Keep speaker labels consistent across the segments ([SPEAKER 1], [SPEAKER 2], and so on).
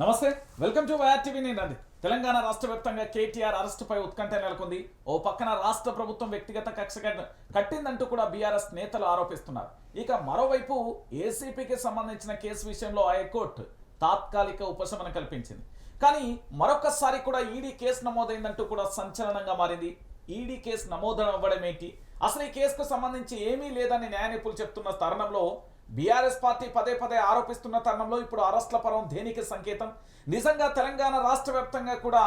[SPEAKER 1] నమస్తే welcome to YR TV నేను రండి. తెలంగాణ రాష్ట్ర వ్యాప్తంగా కేటీఆర్ అరెస్టుపై ఉత్కంఠ నెలకొంది. ఓ పక్కన రాష్ట్ర ప్రభుత్వం వ్యక్తిగత కక్ష కట్టిందంటూ కూడా బీఆర్ఎస్ నేతలు ఆరోపిస్తున్నారు. ఇక మరోవైపు ఏసీపీకి సంబంధించిన కేసు విషయంలో హైకోర్టు తాత్కాలిక ఉపశమనం కల్పించింది. కానీ మరొకసారి కూడా ఈడీ కేసు నమోదైందంటూ కూడా సంచలనంగా మారింది. ఈడీ కేసు నమోదు అవ్వడం ఏంటి? అసలు ఈ కేసుకు సంబంధించి ఏమీ లేదని న్యాయ నిపుణులు చెప్తున్న తరుణంలో బీఆర్ఎస్ పార్టీ పదే పదే ఆరోపిస్తున్న తరుణంలో ఇప్పుడు అరెస్ట్ల పరం దేనికి సంకేతం? నిజంగా తెలంగాణ రాష్ట్ర వ్యాప్తంగా కూడా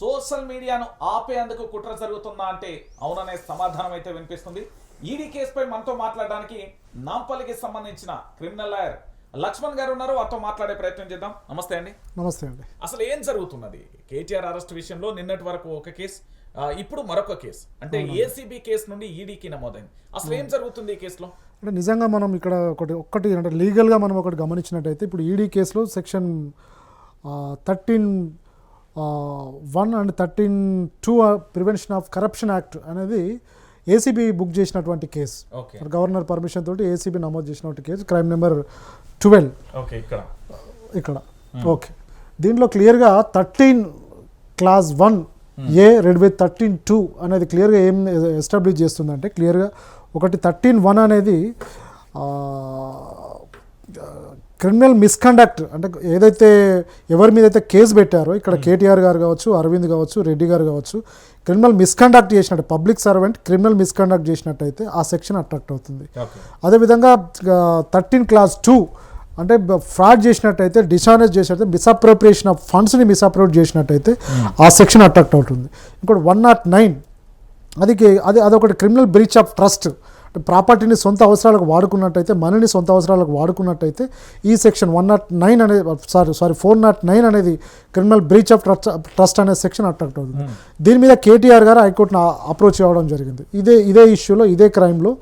[SPEAKER 1] సోషల్ మీడియాను ఆపేందుకు కుట్ర జరుగుతుందా అంటే అవుననే సమాధానం అయితే వినిపిస్తుంది. ఈడీ కేసుపై మనతో మాట్లాడడానికి నాంపల్లికి సంబంధించిన క్రిమినల్ లాయర్ లక్ష్మణ్ గారు ఉన్నారు. వారితో మాట్లాడే ప్రయత్నం చేద్దాం. నమస్తే అండి.
[SPEAKER 2] నమస్తే అండి.
[SPEAKER 1] అసలు ఏం జరుగుతున్నది? కేటీఆర్ అరెస్ట్ విషయంలో నిన్నటి వరకు ఒక కేసు ఇప్పుడు మరొక కేసు. అంటే ఏసీబీ కేసు నుండి ఈడీకి నమోదైంది. అసలు ఏం జరుగుతుంది ఈ కేసులో?
[SPEAKER 2] అంటే నిజంగా మనం ఇక్కడ ఒకటి ఒక్కటి అంటే లీగల్గా మనం ఒకటి గమనించినట్టయితే ఇప్పుడు ఈడీ కేసులో section thirteen one and thirteen two prevention of corruption act అనేది ఏసీబీ బుక్ చేసినటువంటి కేసు. గవర్నర్ పర్మిషన్ తోటి ఏసీబీ నమోదు చేసినటువంటి case crime number twelve.
[SPEAKER 1] Okay ఇక్కడ.
[SPEAKER 2] ఇక్కడ. ఓకే. దీంట్లో క్లియర్గా thirteen clause one A read with thirteen two అనేది క్లియర్గా ఏం ఎస్టాబ్లిష్ చేస్తుందంటే క్లియర్గా ఒకటి థర్టీన్ వన్ అనేది క్రిమినల్ మిస్కండక్ట్ అంటే ఏదైతే ఎవరి మీద అయితే కేసు పెట్టారో ఇక్కడ కేటీఆర్ గారు కావచ్చు అరవింద్ కావచ్చు రెడ్డి గారు కావచ్చు క్రిమినల్ మిస్కండక్ట్ చేసినట్టు పబ్లిక్ సర్వెంట్ క్రిమినల్ మిస్కండక్ట్ చేసినట్టయితే ఆ సెక్షన్ అట్రాక్ట్ అవుతుంది. అదేవిధంగా థర్టీన్ క్లాస్ టూ అంటే ఫ్రాడ్ చేసినట్టయితే డిసానెస్ చేసినట్టయితే మిస్అప్రోప్రియేషన్ ఆఫ్ ఫండ్స్ని మిస్అప్రోట్ చేసినట్టయితే ఆ సెక్షన్ అట్రాక్ట్ అవుతుంది. ఇంకోటి వన్ నాట్ నైన్ అది అది అదొకటి క్రిమినల్ బ్రీచ్ ఆఫ్ ట్రస్ట్ ప్రాపర్టీని సొంత అవసరాలకు వాడుకున్నట్టయితే మనీని సొంత అవసరాలకు వాడుకున్నట్టయితే ఈ సెక్షన్ వన్ నాట్ నైన్ అనేది sorry sorry four naught nine అనేది criminal breach of trust trust అనే సెక్షన్ అట్రాక్ట్ అవుతుంది. దీని మీద కేటీఆర్ గారు హైకోర్టును అప్రోచ్ అవ్వడం జరిగింది. ఇదే ఇదే ఇష్యూలో ఇదే క్రైమ్లో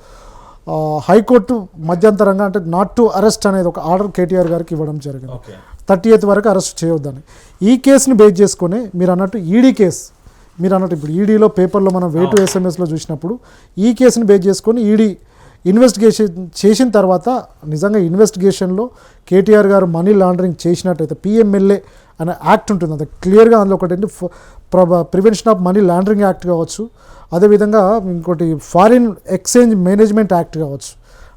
[SPEAKER 2] హైకోర్టు మధ్యంతరంగా అంటే నాట్ టు అరెస్ట్ అనేది ఒక ఆర్డర్ కేటీఆర్ గారికి ఇవ్వడం జరిగింది. థర్టీ ఎయిత్ వరకు అరెస్ట్ చేయొద్దని. ఈ కేసుని బేస్ చేసుకొని మీరు అన్నట్టు ఈడీ కేసు మీరు అన్నట్టు ఇప్పుడు ఈడీలో పేపర్లో మనం వేటు ఎస్ఎంఎస్లో చూసినప్పుడు ఈ కేసుని బేస్ చేసుకొని ఈడీ ఇన్వెస్టిగేషన్ చేసిన తర్వాత నిజంగా ఇన్వెస్టిగేషన్లో కేటీఆర్ గారు మనీ లాండరింగ్ చేసినట్టయితే పిఎంఎల్ఏ అనే యాక్ట్ ఉంటుంది. అది క్లియర్గా అందులో ఒకటి prevention of money laundering act కావచ్చు. అదేవిధంగా ఇంకోటి ఫారిన్ ఎక్స్చేంజ్ మేనేజ్మెంట్ యాక్ట్ కావచ్చు.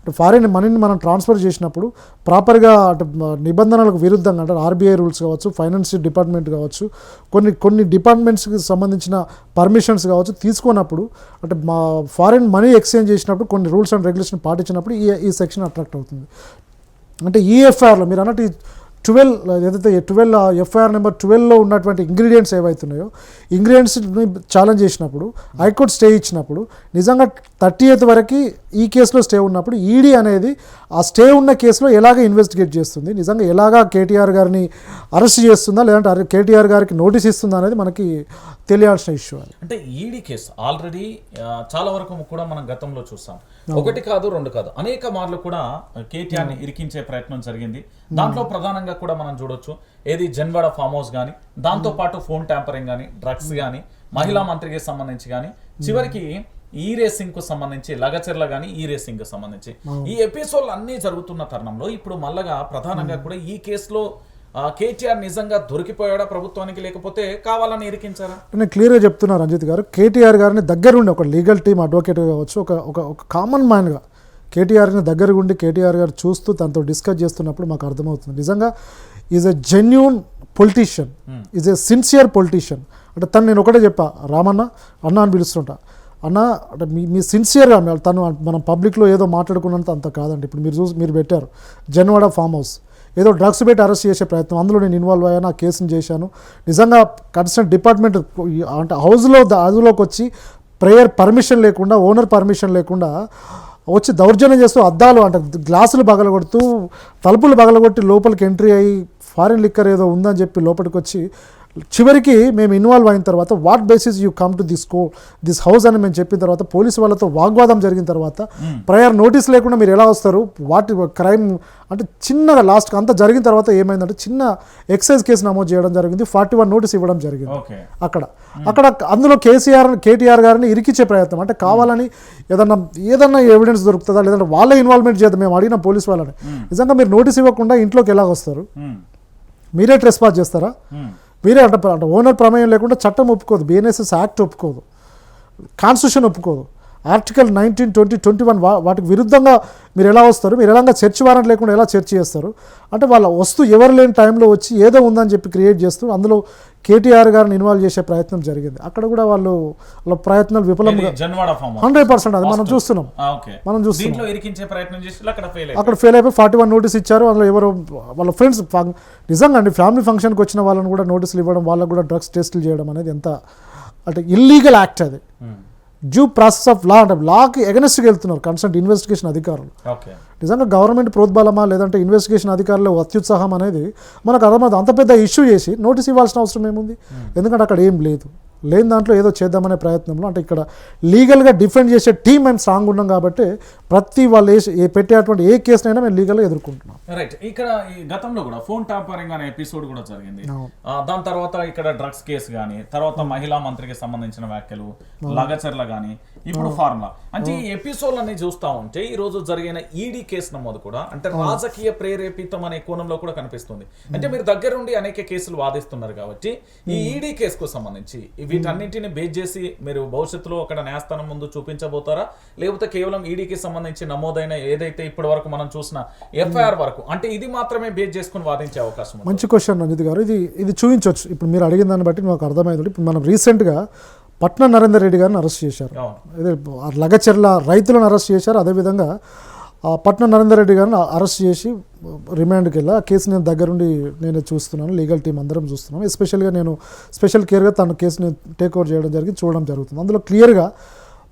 [SPEAKER 2] అంటే ఫారిన్ మనీని మనం ట్రాన్స్ఫర్ చేసినప్పుడు ప్రాపర్గా అటు నిబంధనలకు విరుద్ధంగా అంటే ఆర్బీఐ రూల్స్ కావచ్చు ఫైనాన్స్ డిపార్ట్మెంట్ కావచ్చు కొన్ని కొన్ని డిపార్ట్మెంట్స్కి సంబంధించిన పర్మిషన్స్ కావచ్చు తీసుకున్నప్పుడు అంటే మా ఫారిన్ మనీ ఎక్స్చేంజ్ చేసినప్పుడు కొన్ని రూల్స్ అండ్ రెగ్యులేషన్ పాటించినప్పుడు ఈ ఈ సెక్షన్ అట్రాక్ట్ అవుతుంది. అంటే ఈఎఫ్ఐఆర్లో మీరు అన్నట్టు ట్వెల్వ్ ఏదైతే ట్వెల్వ్ ఎఫ్ఐఆర్ నెంబర్ ట్వెల్వ్లో ఉన్నటువంటి ఇంగ్రీడియంట్స్ ఏవైతున్నాయో ఇంగ్రీడియంట్స్ని ఛాలెంజ్ చేసినప్పుడు హైకోర్టు స్టే ఇచ్చినప్పుడు నిజంగా థర్టీ ఎయిత్ వరకు ఈ కేసులో స్టే ఉన్నప్పుడు ఈడీ అనేది ఆ స్టే ఉన్న కేసులో ఎలాగ ఇన్వెస్టిగేట్ చేస్తుంది నిజంగా ఎలాగా కేటీఆర్ గారిని అరెస్ట్ చేస్తుందా లేదంటే కేటీఆర్ గారికి నోటీస్ ఇస్తుందా అనేది మనకి తెలియాల్సిన ఇష్యూ అది.
[SPEAKER 1] అంటే ఈడీ కేసు ఆల్రెడీ చాలా వరకు కూడా మనం గతంలో చూసాం. ఒకటి కాదు రెండు కాదు. అనేక మార్లు కూడా కేటీఆర్ని ఇరికించే ప్రయత్నం జరిగింది. దాంట్లో ప్రధానంగా కూడా మనం చూడొచ్చు ఏది జన్వాడ ఫామ్ హౌస్ గానీ దాంతో పాటు ఫోన్ ట్యాంపరింగ్ గానీ డ్రగ్స్ గానీ మహిళా మంత్రికి సంబంధించి గానీ చివరికి ఈ రేసింగ్కు సంబంధించి లగచెర్ల గానీ ఈ రేసింగ్కు సంబంధించి ఈ ఎపిసోడ్లు అన్ని జరుగుతున్న తరుణంలో ఇప్పుడు మళ్ళగా ప్రధానంగా కూడా ఈ కేసులో కేటీఆర్ నిజంగా దొరికిపోయాడా ప్రభుత్వానికి లేకపోతే కావాలని ఇరికించారా?
[SPEAKER 2] నేను క్లియర్గా చెప్తున్నా రంజిత్ గారు. కేటీఆర్ గారిని దగ్గరుండి ఒక లీగల్ టీమ్ అడ్వకేట్ కావచ్చు ఒక ఒక ఒక కామన్ మ్యాన్గా కేటీఆర్ని దగ్గరగా ఉండి కేటీఆర్ గారు చూస్తూ తనతో డిస్కస్ చేస్తున్నప్పుడు మాకు అర్థమవుతుంది. నిజంగా is a genuine politician. Is a sincere politician. అంటే తను నేను ఒకటే చెప్పా రామన్న అన్న అని పిలుస్తుంటా. అన్న అంటే మీ మీ సిన్సియర్గా తను మనం పబ్లిక్లో ఏదో మాట్లాడుకున్నంత అంత కాదండి. ఇప్పుడు మీరు చూసి మీరు పెట్టారు. Janwada farm house. ఏదో డ్రగ్స్ పెట్టి అరెస్ట్ చేసే ప్రయత్నం. అందులో నేను ఇన్వాల్వ్ అయ్యాను ఆ కేసును చేశాను. నిజంగా కన్సర్న్ డిపార్ట్మెంట్ అంటే హౌస్లో హౌస్లోకి వచ్చి ప్రేయర్ పర్మిషన్ లేకుండా ఓనర్ పర్మిషన్ లేకుండా వచ్చి దౌర్జన్యం చేస్తూ అద్దాలు అంటే గ్లాసులు పగలగొడుతూ తలుపులు పగలగొట్టి లోపలికి ఎంట్రీ అయ్యి ఫారిన్ లిక్కర్ ఏదో ఉందని చెప్పి లోపలికి వచ్చి చివరికి మేము ఇన్వాల్వ్ అయిన తర్వాత what basis you come to this co this house అని మేము చెప్పిన తర్వాత పోలీసు వాళ్ళతో వాగ్వాదం జరిగిన తర్వాత ప్రయర్ నోటీస్ లేకుండా మీరు ఎలా వస్తారు? వాట్ క్రైమ్ అంటే చిన్నగా లాస్ట్ అంతా జరిగిన తర్వాత ఏమైందంటే చిన్న ఎక్సైజ్ కేసు నమోదు చేయడం జరిగింది. ఫార్టీ వన్ నోటీస్ ఇవ్వడం జరిగింది అక్కడ. అక్కడ అందులో కేసీఆర్ కేటీఆర్ గారిని ఇరికిచ్చే ప్రయత్నం. అంటే కావాలని ఏదన్నా ఏదన్నా ఎవిడెన్స్ దొరుకుతుందా? లేదంటే వాళ్ళే ఇన్వాల్వ్మెంట్ చేద్దాం. మేము అడిగిన పోలీస్ వాళ్ళని. నిజంగా మీరు నోటీస్ ఇవ్వకుండా ఇంట్లోకి ఎలా వస్తారు మీరే ట్రెస్ పాస్ చేస్తారా. మీరే అంటే అంటే ఓనర్ ప్రమేయం లేకుండా చట్టం ఒప్పుకోదు. బిఎన్ఎస్ఎస్ యాక్ట్ ఒప్పుకోదు. కాన్స్టిట్యూషన్ ఒప్పుకోదు. Article nineteen twenty twenty one వాటికి విరుద్ధంగా మీరు ఎలా వస్తారు? మీరు ఎలా సెర్చ్ వారెంట్ లేకుండా ఎలా సెర్చ్ చేస్తారు? అంటే వాళ్ళ వస్తు ఎవరు లేని టైంలో వచ్చి ఏదో ఉందని చెప్పి క్రియేట్ చేస్తూ అందులో కేటీఆర్ గారిని ఇన్వాల్వ్ చేసే ప్రయత్నం జరిగింది. అక్కడ కూడా వాళ్ళు వాళ్ళ ప్రయత్నాలు విఫలంగా. హండ్రెడ్ పర్సెంట్ అది మనం చూస్తున్నాం. మనం చూస్తున్నాం.
[SPEAKER 1] అక్కడ ఫెయిల్
[SPEAKER 2] అయిపోయి ఫార్టీ వన్ నోటీస్ ఇచ్చారు. అందులో ఎవరు వాళ్ళ ఫ్రెండ్స్ నిజంగా అండి ఫ్యామిలీ ఫంక్షన్కి వచ్చిన వాళ్ళని కూడా నోటీసులు ఇవ్వడం వాళ్ళకు కూడా డ్రగ్స్ టెస్టులు చేయడం అనేది ఎంత అంటే ఇల్లీగల్ యాక్ట్ అది. డ్యూ ప్రాసెస్ ఆఫ్ లా అంటే లాకి ఎగనెస్ట్గా వెళ్తున్నారు కన్సల్ట్ ఇన్వెస్టిగేషన్ అధికారులు. నిజంగా గవర్నమెంట్ ప్రోద్బలమా లేదంటే ఇన్వెస్టిగేషన్ అధికారులు అత్యుత్సాహం అనేది మనకు అర్థమవుతుంది. అంత పెద్ద ఇష్యూ చేసి నోటీస్ ఇవ్వాల్సిన అవసరం ఏముంది? ఎందుకంటే అక్కడ ఏం లేదు. లేని దాంట్లో ఏదో చేద్దామనే ప్రయత్నంలో అంటే ఇక్కడ లీగల్గా డిఫెండ్ చేసే టీం మేము స్ట్రాంగ్ ఉన్నాం కాబట్టి ప్రతి వాళ్ళు ఏ పెట్టేటువంటి ఏ కేసునైనా మేము లీగల్గా ఎదుర్కొంటున్నాం.
[SPEAKER 1] రైట్ ఇక్కడ ఈ గతంలో కూడా ఫోన్ టాపరింగ్ అనే ఎపిసోడ్ కూడా జరిగింది. దాని తర్వాత ఇక్కడ డ్రగ్స్ కేసు గానీ తర్వాత మహిళా మంత్రికి సంబంధించిన వ్యాఖ్యలు లగచర్ల గానీ ఇప్పుడు ఫార్ములా. అంటే ఈ ఎపిసోడ్ అన్ని చూస్తా ఉంటే ఈ రోజు జరిగిన ఈడీ కేసు నమోదు కూడా అంటే రాజకీయ ప్రేరేపితం అనే కోణంలో కూడా కనిపిస్తుంది. అంటే మీరు దగ్గరుండి అనేక కేసులు వాదిస్తున్నారు కాబట్టి ఈ ఈడీ కేసుకు సంబంధించి వీటన్నింటిని బేస్ చేసి మీరు భవిష్యత్తులో అక్కడ న్యాయస్థానం ముందు చూపించబోతారా? లేకపోతే కేవలం ఈడీకి సంబంధించి నమోదైన ఏదైతే ఇప్పటి వరకు మనం చూసిన ఎఫ్ఐఆర్ వరకు అంటే ఇది మాత్రమే బేస్ చేసుకుని వాదించే అవకాశం
[SPEAKER 2] మంచి క్వశ్చన్ రంజిత్ గారు. ఇది ఇది చూపించవచ్చు. ఇప్పుడు మీరు అడిగిన దాన్ని బట్టి మాకు అర్థమైంది. ఇప్పుడు మనం రీసెంట్గా పట్న నరేందర్ రెడ్డి గారిని అరెస్ట్ చేశారు. అదే ఆ లగచెర్ల రైతులను అరెస్ట్ చేశారు. అదేవిధంగా పట్నం నరేందర్ రెడ్డి గారిని అరెస్ట్ చేసి రిమాండ్కి వెళ్ళి ఆ కేసు నేను దగ్గరుండి నేను చూస్తున్నాను. లీగల్ టీం అందరం చూస్తున్నాం. ఎస్పెషల్గా నేను స్పెషల్ కేర్గా తన కేసుని టేక్ ఓవర్ చేయడం జరిగింది చూడడం జరుగుతుంది. అందులో క్లియర్గా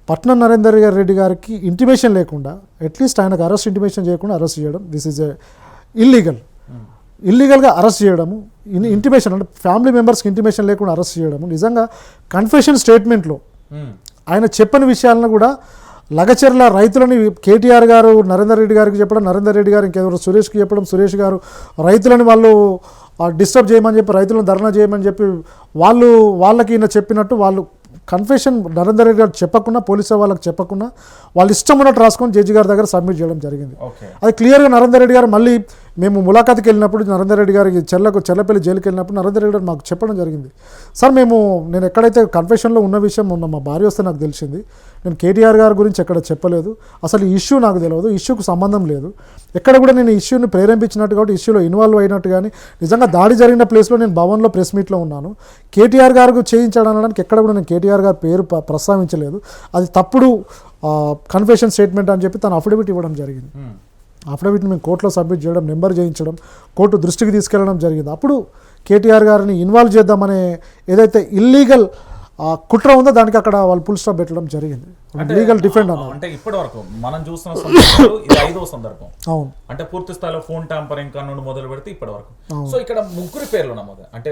[SPEAKER 2] పట్నం నరేందర్ గారి రెడ్డి గారికి ఇంటిమేషన్ లేకుండా అట్లీస్ట్ ఆయనకు అరెస్ట్ ఇంటిమేషన్ చేయకుండా అరెస్ట్ చేయడం దిస్ ఈజ్ ఇల్లీగల్. ఇల్లీగల్గా అరెస్ట్ చేయడము ఇంటిమేషన్ అంటే ఫ్యామిలీ మెంబర్స్కి ఇంటిమేషన్ లేకుండా అరెస్ట్ చేయడము. నిజంగా కన్ఫెషన్ స్టేట్మెంట్లో. ఆయన చెప్పని విషయాలను కూడా లగచెర్ల రైతులని కేటీఆర్ గారు నరేందర్ రెడ్డి గారికి చెప్పడం నరేందర్ రెడ్డి గారు ఇంకెవరు సురేష్కి చెప్పడం సురేష్ గారు రైతులని వాళ్ళు డిస్టర్బ్ చేయమని చెప్పి రైతులను ధర్నా చేయమని చెప్పి వాళ్ళు వాళ్ళకి ఈయన చెప్పినట్టు వాళ్ళు కన్ఫెషన్ నరేందర్ రెడ్డి గారు చెప్పకుండా పోలీసు వాళ్ళకి చెప్పకుండా వాళ్ళు ఇష్టం ఉన్నట్టు రాసుకొని జడ్జి గారి దగ్గర సబ్మిట్ చేయడం జరిగింది. అది క్లియర్గా నరేందర్ రెడ్డి గారు మళ్ళీ మేము ములాఖాత్కి వెళ్ళినప్పుడు నరేందర్ రెడ్డి గారికి చెల్లకు చెల్లపల్లి జైలుకి వెళ్ళినప్పుడు నరేందర్ రెడ్డి గారు మాకు చెప్పడం జరిగింది. సార్ మేము నేను ఎక్కడైతే కన్ఫెషన్లో ఉన్న విషయం మొన్న మా భార్య వస్తే నాకు తెలిసింది. నేను కేటీఆర్ గారి గురించి ఎక్కడ చెప్పలేదు. అసలు ఇష్యూ నాకు తెలియదు ఇష్యూకు సంబంధం లేదు. ఎక్కడ కూడా నేను ఇష్యూని ప్రేరేపించినట్టు కాబట్టి ఇష్యూలో ఇన్వాల్వ్ అయినట్టు కానీ నిజంగా దాడి జరిగిన ప్లేస్లో నేను భవన్లో ప్రెస్ మీట్లో ఉన్నాను. కేటీఆర్ గారు చేయించడానికి ఎక్కడ కూడా నేను కేటీఆర్ గారి పేరు ప్రస్తావించలేదు. అది తప్పుడు కన్ఫెషన్ స్టేట్మెంట్ అని చెప్పి తను అఫిడవిట్ ఇవ్వడం జరిగింది. అఫిడవిట్ని మేము కోర్టులో సబ్మిట్ చేయడం నెంబర్ చేయించడం కోర్టు దృష్టికి తీసుకెళ్ళడం జరిగింది. అప్పుడు కేటీఆర్ గారిని ఇన్వాల్వ్ చేద్దామనే ఏదైతే ఇల్లీగల్ కుట్ర ఉందో దానికి అక్కడ వాళ్ళు పుల్ స్టాప్ పెట్టడం జరిగింది. లీగల్ డిఫెండ్
[SPEAKER 1] అంటే ఇప్పటి వరకు మనం చూసిన సందర్భాలు ఇది ఐదో సందర్భం.
[SPEAKER 2] అవును.
[SPEAKER 1] అంటే పూర్తి స్థాయిలో ఫోన్ ట్యాంపరింగ్ నుండి మొదలు పెడితే ఇప్పటి వరకు సో ఇక్కడ ముగ్గురు పేర్లు నమోదు. అంటే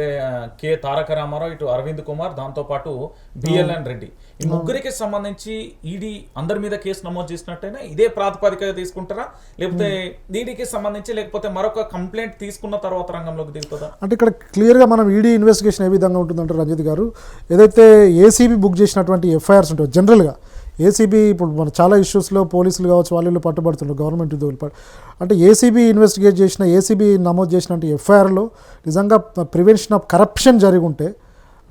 [SPEAKER 1] కె తారక రామారావు ఇటు అరవింద్ కుమార్ దాంతో పాటు బిఎల్ఎన్ రెడ్డి. ఈ ముగ్గురికి సంబంధించి ఈడీ అందరి మీద కేసు నమోదు చేసినట్టయినా ఇదే ప్రాతిపదికగా తీసుకుంటారా? లేకపోతే ఈడీకి సంబంధించి లేకపోతే మరొక కంప్లైంట్ తీసుకున్న తర్వాత రంగంలోకి దిగుతుందా?
[SPEAKER 2] అంటే ఇక్కడ క్లియర్గా మనం ఈడీ ఇన్వెస్టిగేషన్ ఏ విధంగా ఉంటుందంటే రంజిత్ గారు ఏదైతే ఏసీబీ బుక్ చేసినటువంటి ఎఫ్ఐఆర్స్ ఉంటాయో జనరల్గా ఏసీబీ ఇప్పుడు మన చాలా ఇష్యూస్లో పోలీసులు కావచ్చు వాళ్ళు పట్టుబడుతున్నారు గవర్నమెంట్ ఉద్యోగులు పట్టు అంటే ఏసీబీ ఇన్వెస్టిగేట్ చేసిన ఏసీబీ నమోదు చేసినట్టు ఎఫ్ఐఆర్లో నిజంగా ప్రివెన్షన్ ఆఫ్ కరప్షన్ జరిగి ఉంటే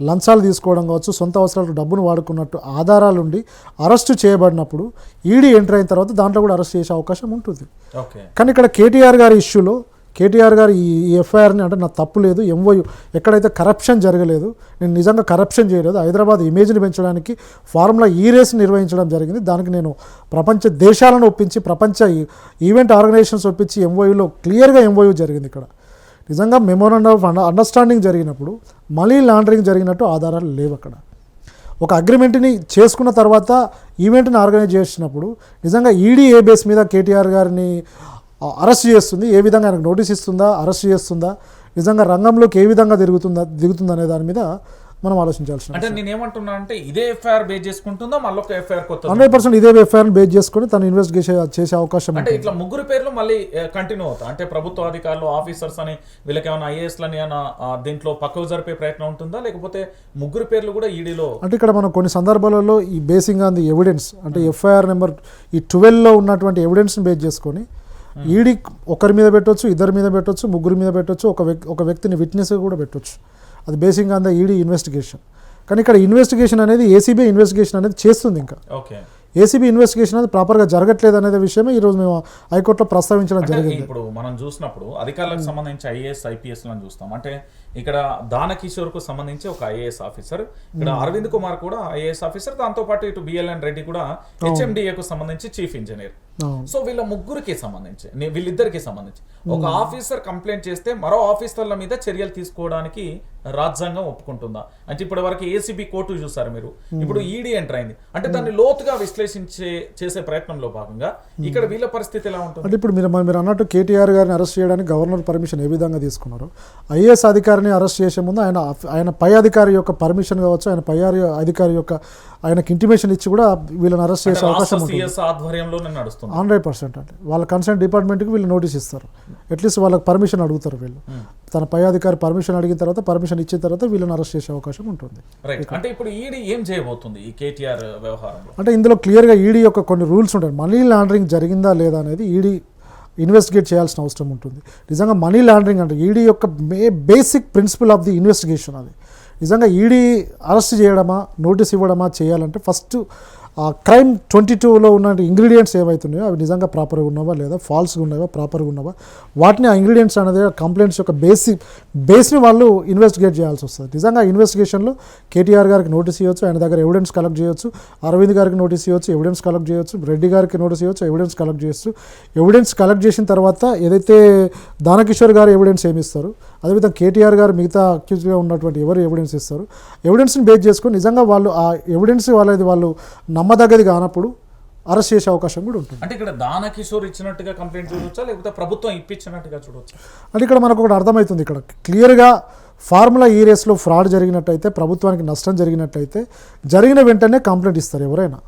[SPEAKER 2] లంచాలు తీసుకోవడం కావచ్చు సొంత అవసరాలకు డబ్బును వాడుకున్నట్టు ఆధారాలు ఉండి అరెస్టు చేయబడినప్పుడు ఈడీ ఎంటర్ అయిన తర్వాత దాంట్లో కూడా అరెస్ట్ చేసే అవకాశం ఉంటుంది.
[SPEAKER 1] ఓకే.
[SPEAKER 2] కానీ ఇక్కడ కేటీఆర్ గారి ఇష్యూలో కేటీఆర్ గారు ఈ ఎఫ్ఐఆర్ని అంటే నా తప్పు లేదు ఎంఓయు ఎక్కడైతే కరప్షన్ జరగలేదు నేను నిజంగా కరప్షన్ చేయలేదు హైదరాబాద్ ఇమేజ్ని పెంచడానికి ఫార్ములా ఈ రేస్ నిర్వహించడం జరిగింది. దానికి నేను ప్రపంచ దేశాలను ఒప్పించి ప్రపంచ ఈవెంట్ ఆర్గనైజేషన్స్ ఒప్పించి ఎంఓయూలో క్లియర్గా ఎంఓయూ జరిగింది ఇక్కడ. నిజంగా మెమోరాండం ఆఫ్ అండర్స్టాండింగ్ జరిగినప్పుడు మనీ లాండరింగ్ జరిగినట్టు ఆధారాలు లేవు అక్కడ. ఒక అగ్రిమెంట్ని చేసుకున్న తర్వాత ఈవెంట్ని ఆర్గనైజ్ చేసినప్పుడు నిజంగా ఈడీ ఏ బేస్ మీద కేటీఆర్ గారిని అరెస్ట్ చేస్తుంది ఏ విధంగా ఆయనకు నోటీస్ ఇస్తుందా అరెస్ట్ చేస్తుందా నిజంగా రంగంలోకి ఏ విధంగా తిరుగుతుందా దిగుతుందా అనే దాని మీద మనం ఆలోచించాల్సిన
[SPEAKER 1] అంటే నేను ఏమంటున్నా అంటే ఇదే ఎఫ్ఐఆర్ బేస్ చేసుకుంటుందా మళ్ళొక ఎఫ్ఐఆర్ కొత్త
[SPEAKER 2] హండ్రెడ్ పర్సెంట్ ఇదే ఎఫ్ఐఆర్ని బేస్ చేసుకొని తను ఇన్వెస్టిగేషన్ చేసే అవకాశం
[SPEAKER 1] అంటే ఇట్లా ముగ్గురు పేర్లు మళ్ళీ కంటిన్యూ అవుతాయి అంటే ప్రభుత్వ అధికారులు ఆఫీసర్స్ అని వీళ్ళకి ఏమైనా ఐఏఎస్ లని ఏమైనా దీంట్లో పక్కకు జరిపే ప్రయత్నం ఉంటుందా? లేకపోతే ముగ్గురు పేర్లు కూడా ఈడీలో?
[SPEAKER 2] అంటే ఇక్కడ మనం కొన్ని సందర్భాలలో ఈ బేసింగ్ ఆన్ ది ఎవిడెన్స్ అంటే ఎఫ్ఐఆర్ నెంబర్ ఈ ట్వెల్వ్లో ఉన్నటువంటి ఎవిడెన్స్ని బేస్ చేసుకొని ఈడీ ఒకరి మీద పెట్టొచ్చు ఇద్దరి మీద పెట్టొచ్చు ముగ్గురి మీద పెట్టొచ్చు ఒక వ్యక్తి ఒక వ్యక్తిని విట్నెస్ కూడా పెట్టొచ్చు. అది బేసిక్గా ద ఈడీ ఇన్వెస్టిగేషన్. కానీ ఇక్కడ ఇన్వెస్టిగేషన్ అనేది ఏసీబీ ఇన్వెస్టిగేషన్ అనేది చేస్తుంది ఇంకా.
[SPEAKER 1] ఓకే.
[SPEAKER 2] ఏసీబీ ఇన్వెస్టిగేషన్ అనేది ప్రాపర్గా జరగట్లేదు అనేది విషయమే ఈరోజు మేము హైకోర్టులో ప్రస్తావించడం జరిగింది.
[SPEAKER 1] ఇప్పుడు మనం చూసినప్పుడు అధికారులకు సంబంధించి ఐఏఎస్ ఐపీఎస్లను చూస్తాం. అంటే ఇక్కడ దానకిషోర్కు సంబంధించి ఒక ఐఏఎస్ ఆఫీసర్ ఇక్కడ అరవింద్ కుమార్ కూడా ఐఏఎస్ ఆఫీసర్ దాంతో పాటు ఇటు బిఎల్ఎన్ రెడ్డి కూడా హెచ్ఎండిఏ కు సంబంధించి చీఫ్ ఇంజనీర్. సో వీళ్ళ ముగ్గురికి సంబంధించి వీళ్ళిద్దరికి సంబంధించి ఒక ఆఫీసర్ కంప్లైంట్ చేస్తే మరో ఆఫీసర్ల మీద చర్యలు తీసుకోవడానికి రాజ్యాంగం ఒప్పుకుంటుందా? అంటే ఇప్పటి వరకు ఏసీబీ కోర్టు చూసారు మీరు. ఇప్పుడు ఈడీ ఎంటర్ అయింది. అంటే దాన్ని లోతుగా విశ్లేషించే చేసే ప్రయత్నంలో భాగంగా ఇక్కడ వీళ్ళ పరిస్థితి ఎలా ఉంటుంది?
[SPEAKER 2] అంటే ఇప్పుడు మీరు మీరు అన్నట్టు కేటీఆర్ గారిని అరెస్ట్ చేయడానికి గవర్నర్ పర్మిషన్ ఏ విధంగా తీసుకున్నారు? ఐఏఎస్ అధికారిని అరెస్ట్ చేసే ముందు ఆయన ఆయన పై అధికారి యొక్క పర్మిషన్ కావచ్చు ఆయన పై అధికారి యొక్క ఆయనకి ఇంటిమేషన్ ఇచ్చి కూడా వీళ్ళని అరెస్ట్ చేసే అవకాశం ఉంటుంది. హండ్రెడ్ పర్సెంట్ అంటే. వాళ్ళ కన్సర్న్ డిపార్ట్మెంట్కి వీళ్ళు నోటీస్ ఇస్తారు. అట్లీస్ట్ వాళ్ళకి పర్మిషన్ అడుగుతారు వీళ్ళు. తన పై అధికారి పర్మిషన్ అడిగిన తర్వాత పర్మిషన్ ఇచ్చిన తర్వాత వీళ్ళని అరెస్ట్ చేసే అవకాశం ఉంటుంది.
[SPEAKER 1] అంటే ఇప్పుడు ఈడీ ఏం చేయబోతుంది ఈ కేటీఆర్ వ్యవహారంలో?
[SPEAKER 2] అంటే ఇందులో క్లియర్గా ఈడీ యొక్క కొన్ని రూల్స్ ఉంటాయి. మనీ లాండరింగ్ జరిగిందా లేదా అనేది ఈడీ ఇన్వెస్టిగేట్ చేయాల్సిన అవసరం ఉంటుంది. నిజంగా మనీ లాండరింగ్ అంటే ఈడీ యొక్క మే basic principle of the investigation అది. నిజంగా ఈడీ అరెస్ట్ చేయడమా నోటీస్ ఇవ్వడమా చేయాలంటే ఫస్ట్ ఆ క్రైమ్ ట్వంటీ టూలో ఉన్న ఇంగ్రీడియంట్స్ ఏవైతున్నాయో అవి నిజంగా ప్రాపర్గా ఉన్నావా లేదా ఫాల్స్గా ఉన్నావా ప్రాపర్గా ఉన్నావా? వాటిని ఆ ఇంగ్రీడియంట్స్ అనేది కంప్లైంట్స్ యొక్క బేసిక్ బేస్ని వాళ్ళు ఇన్వెస్టిగేట్ చేయాల్సి వస్తుంది. నిజంగా ఇన్వెస్టిగేషన్లో కేటీఆర్ గారికి నోటీస్ ఇవ్వచ్చు ఆయన దగ్గర ఎవిడెన్స్ కలెక్ట్ చేయొచ్చు అరవింద్ గారికి నోటీస్ ఇవ్వచ్చు ఎవిడెన్స్ కలెక్ట్ చేయొచ్చు రెడ్డి గారికి నోటీస్ ఇవ్వచ్చు ఎవిడెన్స్ కలెక్ట్ చేయొచ్చు ఎవిడెన్స్ కలెక్ట్ చేసిన తర్వాత ఏదైతే దానకిషోర్ గారు ఎవిడెన్స్ ఏమి ఇస్తారు? అదేవిధంగా కేటీఆర్ గారు మిగతా అక్యూజ్గా ఉన్నటువంటి ఎవరు ఎవిడెన్స్ ఇస్తారు? ఎవిడెన్స్ని బేస్ చేసుకొని నిజంగా వాళ్ళు ఆ ఎవిడెన్స్ వాళ్ళది వాళ్ళు నమ్మదగ్గది కానప్పుడు అరెస్ట్ చేసే అవకాశం కూడా ఉంటుంది.
[SPEAKER 1] అంటే ఇక్కడ దానకిషోర్ ఇచ్చినట్టుగా కంప్లైంట్ చూడొచ్చా? లేకపోతే ప్రభుత్వం ఇప్పించినట్టుగా చూడొచ్చా?
[SPEAKER 2] అంటే ఇక్కడ మనకు ఒకటి అర్థమవుతుంది ఇక్కడ. క్లియర్గా ఫార్ములా ఈ రేస్లో ఫ్రాడ్ జరిగినట్టయితే ప్రభుత్వానికి నష్టం జరిగినట్టయితే జరిగిన వెంటనే కంప్లైంట్ ఇస్తారు ఎవరైనా.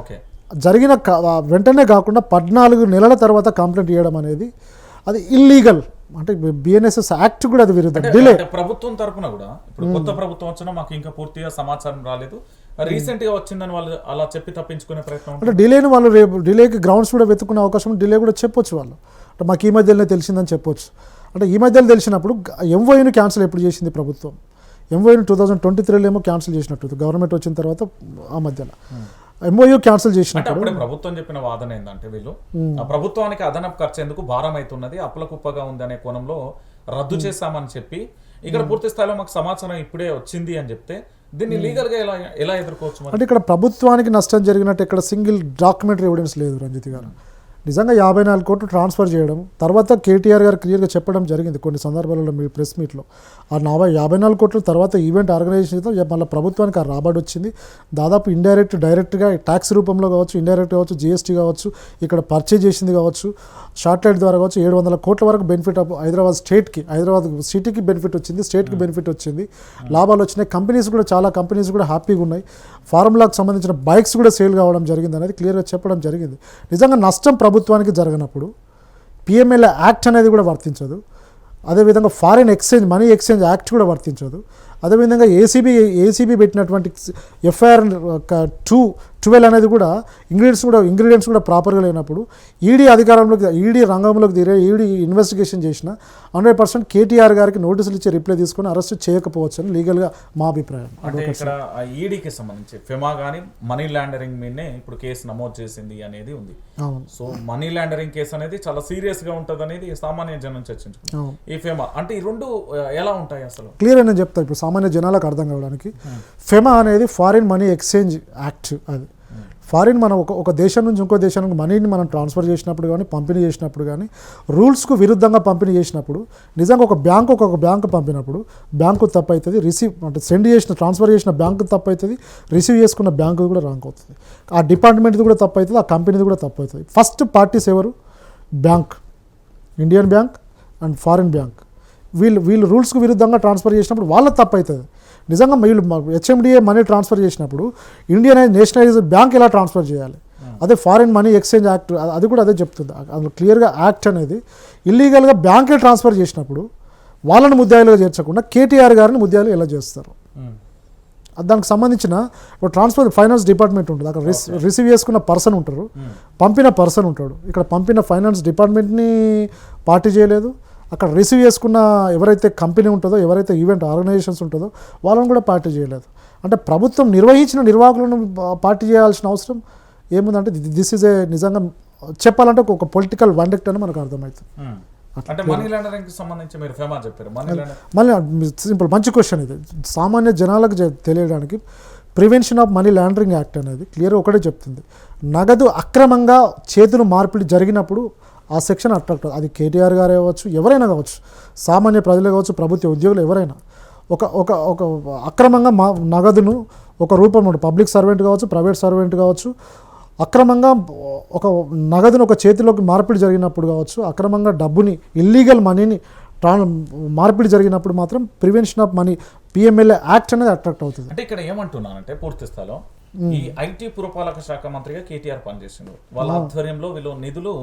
[SPEAKER 1] ఓకే.
[SPEAKER 2] జరిగిన వెంటనే కాకుండా పద్నాలుగు నెలల తర్వాత కంప్లైంట్ ఇవ్వడం అనేది అది ఇల్లీగల్ అంటే బిఎన్ఎస్ఎస్ యాక్ట్ కూడా అది విరుద్ధం. డిలే
[SPEAKER 1] ప్రభుత్వం తరపున కూడా ఇప్పుడు కొత్త ప్రభుత్వం వచ్చినా మాకు ఇంకా పూర్తిగా సమాచారం రాలేదు. రీసెంట్గా వచ్చిందని వాళ్ళు అలా చెప్పి తప్పించుకునే ప్రయత్నం
[SPEAKER 2] అంటే డిలేని వాళ్ళు రేపు డిలేకి గ్రౌండ్స్ కూడా వెతుకునే అవకాశం డిలే కూడా చెప్పొచ్చు వాళ్ళు. అంటే మాకు ఈ మధ్యలోనే తెలిసిందని చెప్పొచ్చు. అంటే ఈ మధ్యలో తెలిసినప్పుడు ఎంఓయూని క్యాన్సిల్ ఎప్పుడు చేసింది ప్రభుత్వం? ఎంఓయూని టూ థౌజండ్ ట్వంటీ త్రీలో ఏమో క్యాన్సిల్ చేసినట్టు గవర్నమెంట్ వచ్చిన తర్వాత ఆ మధ్యలో. ఎంఓయూ క్యాన్సిల్ చేసినప్పుడు
[SPEAKER 1] అప్పుడే ప్రభుత్వం చెప్పిన వాదన ఏంటంటే వీళ్ళు ఆ ప్రభుత్వానికి అదనపు ఖర్చు ఎందుకు భారం అవుతున్నది అప్పుల కుప్పగా ఉంది అనే కోణంలో రద్దు చేశామని చెప్పి ఇక్కడ పూర్తి స్థాయిలో మాకు సమాచారం ఇప్పుడే వచ్చింది అని చెప్తే దీన్ని లీగల్గా ఎలా ఎలా ఎదుర్కోవచ్చు
[SPEAKER 2] అంటే ఇక్కడ ప్రభుత్వానికి నష్టం జరిగినట్టు ఇక్కడ సింగిల్ డాక్యుమెంటరీ ఎవిడెన్స్ లేదు రంజిత్ గారు. నిజంగా యాభై నాలుగు కోట్లు ట్రాన్స్ఫర్ చేయడం తర్వాత కేటీఆర్ గారు క్లియర్గా చెప్పడం జరిగింది కొన్ని సందర్భాలలో మీ ప్రెస్ మీట్లో. ఆ నలభై యాభై నాలుగు కోట్ల తర్వాత ఈవెంట్ ఆర్గనైజేషన్తో మళ్ళీ ప్రభుత్వానికి ఆ రాబడి వచ్చింది. దాదాపు ఇండైరెక్ట్ డైరెక్ట్గా ట్యాక్స్ రూపంలో కావచ్చు ఇండైరెక్ట్ కావచ్చు జిఎస్టీ కావచ్చు ఇక్కడ పర్చేజ్ చేసింది కావచ్చు షార్ట్ లైట్ ద్వారా కావచ్చు ఏడు వందల కోట్ల వరకు బెనిఫిట్ హైదరాబాద్ స్టేట్కి హైదరాబాద్ సిటీకి బెనిఫిట్ వచ్చింది స్టేట్కి బెనిఫిట్ వచ్చింది. లాభాలు వచ్చినాయి కంపెనీస్ కూడా చాలా కంపెనీస్ కూడా హ్యాపీగా ఉన్నాయి. ఫార్ములాకు సంబంధించిన బైక్స్ కూడా సేల్ కావడం జరిగింది అనేది క్లియర్గా చెప్పడం జరిగింది. నిజంగా నష్టం ప్రభుత్వానికి జరగనప్పుడు పిఎంఎల్ఏ యాక్ట్ అనేది కూడా వర్తించదు. అదేవిధంగా foreign exchange money exchange act కూడా వర్తించదు. అదేవిధంగా ఏసీబీ ఏసీబీ పెట్టినటువంటి ఎఫ్ఐఆర్ టూ ట్వెల్వ్ అనేది కూడా ఇంగ్రీడియంట్స్ కూడా ఇంగ్రీడియంట్స్ కూడా ప్రాపర్గా లేనప్పుడు ఈడీ అధికారంలోకి ఈడీ రంగంలోకి దిగే ఈడీ ఇన్వెస్టిగేషన్ చేసిన హండ్రెడ్ పర్సెంట్ కేటీఆర్ గారికి నోటీసులు ఇచ్చి రిప్లై తీసుకొని అరెస్ట్ చేయకపోవచ్చు అని లీగల్గా మా అభిప్రాయం.
[SPEAKER 1] ఈడీకి సంబంధించి ఫెమా గానీ మనీ లాండరింగ్ మీదనే ఇప్పుడు కేసు నమోదు చేసింది అనేది ఉంది.
[SPEAKER 2] అవును.
[SPEAKER 1] సో మనీ లాండరింగ్ కేసు అనేది చాలా సీరియస్గా ఉంటది అనేది సామాన్య జనం చర్చించుకుంటాం
[SPEAKER 2] అవును.
[SPEAKER 1] ఈ ఫెమా అంటే ఈ రెండు ఎలా ఉంటాయి అసలు?
[SPEAKER 2] క్లియర్ నేను చెప్తాను ఇప్పుడు సామాన్య జనాలకు అర్థం కావడానికి. ఫెమా అనేది ఫారిన్ మనీ ఎక్స్చేంజ్ యాక్ట్ అది. ఫారిన్ మనం ఒక ఒక దేశం నుంచి ఇంకో దేశానికి మనీని మనం ట్రాన్స్ఫర్ చేసినప్పుడు కానీ పంపిణీ చేసినప్పుడు కానీ రూల్స్కు విరుద్ధంగా పంపిణీ చేసినప్పుడు నిజంగా ఒక బ్యాంకు ఒక బ్యాంకు పంపినప్పుడు బ్యాంకు తప్పు అవుతుంది రిసీవ్ అంటే సెండ్ చేసిన ట్రాన్స్ఫర్ చేసిన బ్యాంకు తప్పు అవుతుంది రిసీవ్ చేసుకున్న బ్యాంకు కూడా రాంక్ అవుతుంది. ఆ డిపార్ట్మెంట్ది కూడా తప్పు అవుతుంది ఆ కంపెనీది కూడా తప్పు అవుతుంది ఫస్ట్ పార్టీస్ ఎవరు? Bank. Indian bank and foreign bank. వీళ్ళు వీళ్ళు రూల్స్కి విరుద్ధంగా ట్రాన్స్ఫర్ చేసినప్పుడు వాళ్ళ తప్పు అవుతుంది నిజంగా వీళ్ళు హెచ్ఎండిఏ మనీ ట్రాన్స్ఫర్ చేసినప్పుడు ఇండియన్ నేషనలైజ్ బ్యాంక్ ఎలా ట్రాన్స్ఫర్ చేయాలి? అదే ఫారిన్ మనీ ఎక్స్చేంజ్ యాక్ట్ అది కూడా అదే చెప్తుంది. అందులో క్లియర్గా యాక్ట్ అనేది ఇల్లీగల్గా బ్యాంకే ట్రాన్స్ఫర్ చేసినప్పుడు వాళ్ళని ముద్దాయిలుగా చేర్చకుండా కేటీఆర్ గారిని ముద్దాయిలు ఎలా చేస్తారు? దానికి సంబంధించిన ఒక ట్రాన్స్ఫర్ ఫైనాన్స్ డిపార్ట్మెంట్ ఉంటుంది. అక్కడ రిస్ రిసీవ్ చేసుకున్న పర్సన్ ఉంటారు. పంపిన పర్సన్ ఉంటాడు. ఇక్కడ పంపిన ఫైనాన్స్ డిపార్ట్మెంట్ని పార్టీ చేయలేదు. అక్కడ రిసీవ్ చేసుకున్న ఎవరైతే కంపెనీ ఉంటుందో ఎవరైతే ఈవెంట్ ఆర్గనైజేషన్స్ ఉంటుందో వాళ్ళని కూడా పార్టీ చేయలేదు. అంటే ప్రభుత్వం నిర్వహించిన నిర్వాహకులను పార్టీ చేయాల్సిన అవసరం ఏముందంటే దిస్ ఈజ్ ఏ నిజంగా చెప్పాలంటే ఒక పొలిటికల్ వండెక్ట్ అని మనకు అర్థమవుతుంది మళ్ళీ సింపుల్ మంచి క్వశ్చన్ ఇది. సామాన్య జనాలకు తెలియడానికి prevention of money laundering act అనేది క్లియర్ ఒకటే చెప్తుంది. నగదు అక్రమంగా చేతులు మార్పిడి జరిగినప్పుడు ఆ సెక్షన్ అట్రాక్ట్ అది కేటీఆర్ గారే కావచ్చు ఎవరైనా కావచ్చు సామాన్య ప్రజలు కావచ్చు ప్రభుత్వ ఉద్యోగులు ఎవరైనా. ఒక ఒక ఒక అక్రమంగా మా నగదును ఒక రూపంలో పబ్లిక్ సర్వెంట్ కావచ్చు ప్రైవేట్ సర్వెంట్ కావచ్చు. అక్రమంగా ఒక నగదును ఒక చేతిలోకి మార్పిడి జరిగినప్పుడు కావచ్చు అక్రమంగా డబ్బుని ఇల్లీగల్ మనీని ట్రాన్ మార్పిడి జరిగినప్పుడు మాత్రం prevention of money PMLA act అనేది అట్రాక్ట్ అవుతుంది.
[SPEAKER 1] అంటే ఇక్కడ ఏమంటున్నానంటే పూర్తి స్థాయిలో ఈ ఐటీ పురపాలక శాఖ మంత్రిగా కేటీఆర్ పనిచేసిండు. వాళ్ళ ఆధ్వర్యంలో వీళ్ళు నిధులు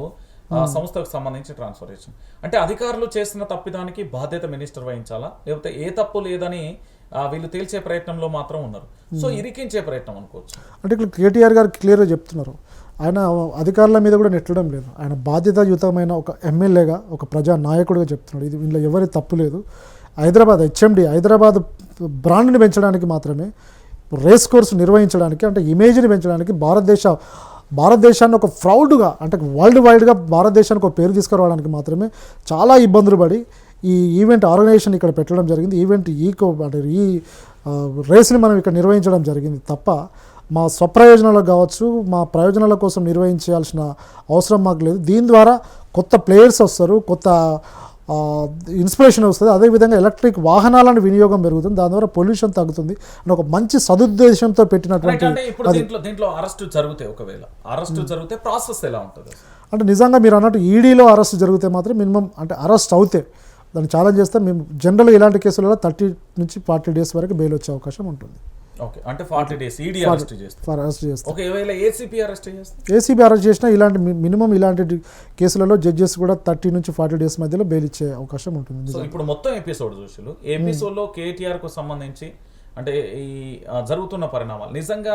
[SPEAKER 1] సంస్థకు సంబంధించి ట్రాన్స్ఫర్ చేసింది అంటే అధికారులు చేసిన తప్పిదానికి బాధ్యత మినిస్టర్ వహించాలా? లేకపోతే ఏ తప్పు లేదని వీళ్ళు తేల్చే ప్రయత్నంలో మాత్రం ఉన్నారు. సో ఇరికించే ప్రయత్నం అనుకోవచ్చు.
[SPEAKER 2] అంటే ఇక్కడ కేటీఆర్ గారు క్లియర్గా చెప్తున్నారు. ఆయన అధికారుల మీద కూడా నెట్టడం లేదు. ఆయన బాధ్యతాయుతమైన ఒక ఎమ్మెల్యేగా ఒక ప్రజా నాయకుడిగా చెప్తున్నాడు. ఇది ఇందులో ఎవరి తప్పు లేదు. హైదరాబాద్ హెచ్ఎండి హైదరాబాద్ బ్రాండ్ని పెంచడానికి మాత్రమే రేస్ కోర్స్ నిర్వహించడానికి అంటే ఇమేజ్ని పెంచడానికి భారతదేశ భారతదేశాన్ని ఒక ప్రౌడ్గా అంటే వరల్డ్ వైడ్గా భారతదేశానికి ఒక పేరు తీసుకురావడానికి మాత్రమే చాలా ఇబ్బందులు పడి ఈ ఈవెంట్ ఆర్గనైజేషన్ ఇక్కడ పెట్టడం జరిగింది. ఈవెంట్ ఈకో అంటే ఈ రేస్ని మనం ఇక్కడ నిర్వహించడం జరిగింది. తప్ప మా స్వప్రయోజనాలకు కావచ్చు మా ప్రయోజనాల కోసం నిర్వహించాల్సిన అవసరం మాకు లేదు. దీని ద్వారా కొత్త ప్లేయర్స్ వస్తారు కొత్త ఇన్స్పిరేషన్ వస్తుంది. అదేవిధంగా ఎలక్ట్రిక్ వాహనాలను వినియోగం పెరుగుతుంది. దాని ద్వారా పొల్యూషన్ తగ్గుతుంది. అని ఒక మంచి సదుద్దేశంతో పెట్టినటువంటి
[SPEAKER 1] దీంట్లో దీంట్లో అరెస్ట్ జరిగితే ఒకవేళ. అరెస్ట్ జరిగితే ప్రాసెస్ ఎలా ఉంటుంది?
[SPEAKER 2] అంటే నిజంగా మీరు అన్నట్టు ఈడీలో అరెస్ట్ జరిగితే మాత్రం మినిమం అంటే అరెస్ట్ అవుతే దాన్ని ఛాలెంజ్ చేస్తే మేము జనరల్గా ఇలాంటి కేసులలో థర్టీ నుంచి ఫార్టీ డేస్ వరకు బెయిల్ వచ్చే అవకాశం ఉంటుంది.
[SPEAKER 1] ఓకే అంటే forty days ED arrest okay ఒకవేళ ఏసీపీ అరెస్ట్
[SPEAKER 2] అరెస్ట్ చేసినా ఇలాంటి మినిమం ఇలాంటి కేసులలో జడ్జెస్ కూడా థర్టీ నుంచి ఫార్టీ డేస్ మధ్యలో బెయిల్ ఇచ్చే అవకాశం ఉంటుంది
[SPEAKER 1] సో ఇప్పుడు మొత్తం ఎపిసోడ్ చూసారు ఎపిసోడ్లో కేటీఆర్కు సంబంధించి అంటే ఈ జరుగుతున్న పరిణామాలు. నిజంగా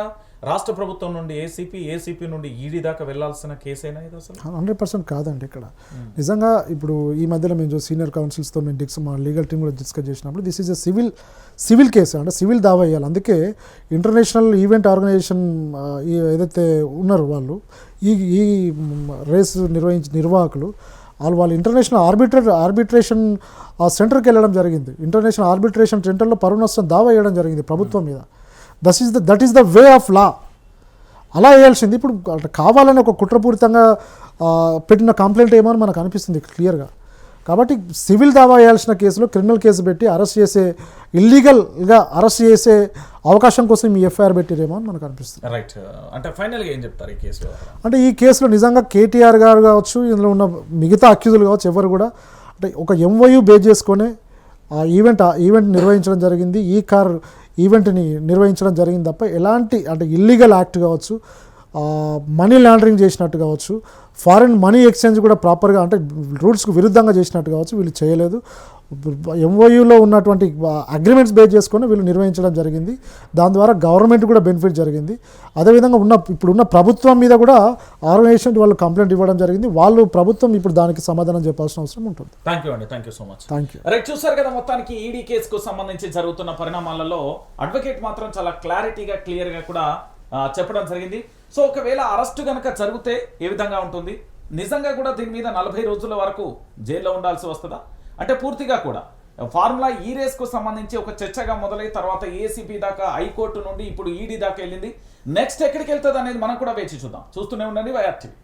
[SPEAKER 1] రాష్ట్ర ప్రభుత్వం నుండి ఏసీపీ ఏసీపీ నుండి ఈడీ దాకా వెళ్ళాల్సిన కేసేనా ఇది అసలు?
[SPEAKER 2] హండ్రెడ్ పర్సెంట్ కాదండి ఇక్కడ. నిజంగా ఇప్పుడు ఈ మధ్యలో మేము సీనియర్ కౌన్సిల్స్తో మేము డిక్స్ మా లీగల్ టీమ్ కూడా డిస్కస్ చేసినప్పుడు this is a civil civil case అంటే సివిల్ దావా వేయాలి అందుకే ఇంటర్నేషనల్ ఈవెంట్ ఆర్గనైజేషన్ ఏదైతే ఉన్నారో వాళ్ళు ఈ ఈ రేస్ నిర్వహించిన నిర్వాహకులు వాళ్ళు వాళ్ళు ఇంటర్నేషనల్ ఆర్బిట్రే ఆర్బిట్రేషన్ ఆ సెంటర్కి వెళ్ళడం జరిగింది. ఇంటర్నేషనల్ ఆర్బిట్రేషన్ సెంటర్లో పరువు నష్టం దావా వేయడం జరిగింది ప్రభుత్వం మీద. That is the that is the way of law అలా వేయాల్సింది. ఇప్పుడు కావాలని ఒక కుట్రపూరితంగా పెట్టిన కంప్లైంట్ ఏమో అని మనకు అనిపిస్తుంది క్లియర్గా కాబట్టి సివిల్ దావా వేయాల్సిన కేసులో క్రిమినల్ కేసు పెట్టి అరెస్ట్ చేసే ఇల్లీగల్గా అరెస్ట్ చేసే అవకాశం కోసం ఈ ఎఫ్ఐఆర్ పెట్టిరేమో అని మనకు అనిపిస్తుంది.
[SPEAKER 1] రైట్ అంటే ఫైనల్గా ఏం చెప్తారు ఈ కేసు వ్యవహారం?
[SPEAKER 2] అంటే ఈ కేసులో నిజంగా కేటీఆర్ గారు కావచ్చు ఇందులో ఉన్న మిగతా అక్యూజులు కావచ్చు ఎవరు కూడా అంటే ఒక ఎంవైయు బేస్ చేసుకొని ఆ ఈవెంట్ ఆ ఈవెంట్ నిర్వహించడం జరిగింది. ఈ కార్ ఈవెంట్ని నిర్వహించడం జరిగింది తప్ప ఎలాంటి అంటే ఇల్లీగల్ యాక్ట్ కావచ్చు మనీ లాండరింగ్ చేసినట్టు కావచ్చు ఫారిన్ మనీ ఎక్స్చేంజ్ కూడా ప్రాపర్గా అంటే రూల్స్కు విరుద్ధంగా చేసినట్టు కావచ్చు వీళ్ళు చేయలేదు. ఎంఓయూలో ఉన్నటువంటి అగ్రిమెంట్స్ బేస్ చేసుకొని వీళ్ళు నిర్వహించడం జరిగింది. దాని ద్వారా గవర్నమెంట్ కూడా బెనిఫిట్ జరిగింది. అదేవిధంగా ఉన్న ఇప్పుడున్న ప్రభుత్వం మీద కూడా ఆర్గనైజేషన్ వాళ్ళు కంప్లైంట్ ఇవ్వడం జరిగింది. వాళ్ళు ప్రభుత్వం ఇప్పుడు దానికి సమాధానం చెప్పాల్సిన అవసరం ఉంటుంది.
[SPEAKER 1] థ్యాంక్ యూ అండి. Thank you so much
[SPEAKER 2] thank you
[SPEAKER 1] right చూసారు కదా మొత్తానికి ఈడీ కేసుకు సంబంధించి జరుగుతున్న పరిణామాలలో అడ్వకేట్ మాత్రం చాలా క్లారిటీగా క్లియర్గా కూడా చెప్పడం జరిగింది. సో ఒకవేళ అరెస్ట్ కనుక జరిగితే ఏ విధంగా ఉంటుంది? నిజంగా కూడా దీని మీద నలభై రోజుల వరకు జైల్లో ఉండాల్సి వస్తుందా? అంటే పూర్తిగా కూడా. ఫార్ములా ఈ రేస్కు సంబంధించి ఒక చర్చగా మొదలై తర్వాత ఏసీబీ దాకా హైకోర్టు నుండి ఇప్పుడు ఈడీ దాకా వెళ్ళింది. నెక్స్ట్ ఎక్కడికి వెళ్తుంది అనేది మనం కూడా వేచి చూద్దాం. చూస్తూనే ఉండండి వైఆర్టీవీ